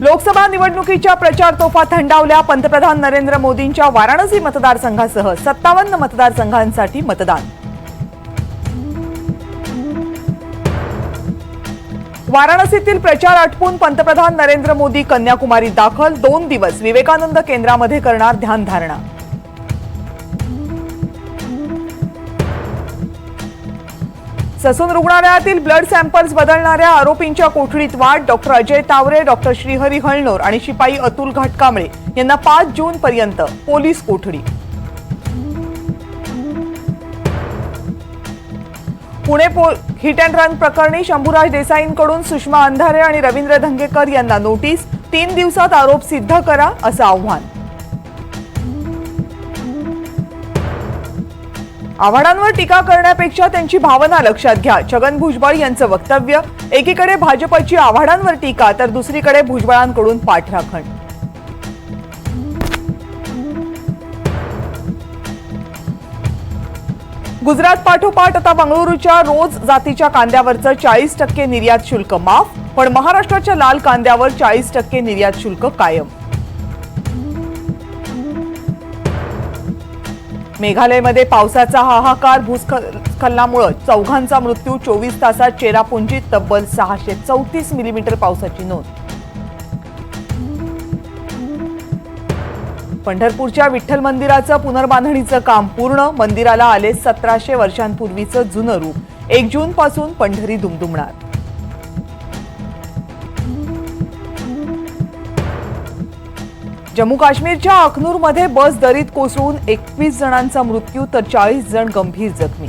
लोकसभा निवडणुकीच्या प्रचार तोफा थंडावल्या पंतप्रधान नरेंद्र मोदींच्या वाराणसी मतदारसंघासह सत्तावन्न मतदारसंघांसाठी मतदान. वाराणसीतील प्रचार आटपून पंतप्रधान नरेंद्र मोदी कन्याकुमारी दाखल दोन दिवस विवेकानंद केंद्रामध्ये करणार ध्यानधारणा. ससून रुग्णालयातील ब्लड सॅम्पल्स बदलणाऱ्या आरोपींच्या कोठडीत वाढ डॉक्टर अजय तावरे डॉक्टर श्रीहरी हळणोर आणि शिपाई अतुल घाटकांबळे यांना पाच जून पर्यंत पोलीस कोठडी. पुणे पो हिट अँड रन प्रकरणी शंभूराज देसाईंकडून सुषमा अंधारे आणि रवींद्र धंगेकर यांना नोटीस. तीन दिवसात आरोप सिद्ध करा असं आव्हान. आव्हाडांवर टीका करण्यापेक्षा त्यांची भावना लक्षात घ्या. छगन भुजबळ यांचं वक्तव्य एकीकडे भाजपची आव्हाडांवर टीका तर दुसरीकडे भुजबळांकडून पाठराखण. गुजरात पाठोपाठ आता बंगळुरूच्या रोज जातीच्या कांद्यावरचं चाळीस टक्के निर्यात शुल्क माफ पण महाराष्ट्राच्या लाल कांद्यावर चाळीस टक्के निर्यात शुल्क कायम. मेघालयमध्ये पावसाचा हाहाकार भूस्खलनामुळे चौघांचा मृत्यू चोवीस तासात चेरापुंजीत तब्बल सहाशे चौतीस मिलीमीटर पावसाची नोंद. पंढरपूरच्या विठ्ठल मंदिराचं पुनर्बांधणीचं काम पूर्ण मंदिराला आले सतराशे वर्षांपूर्वीचं जुनं रूप. एक जून पासून पंढरी दुमदुमणार. जम्मू काश्मीरच्या अखनूरमध्ये बस दरीत कोसळून एकवीस जणांचा मृत्यू तर चाळीस जण गंभीर जखमी.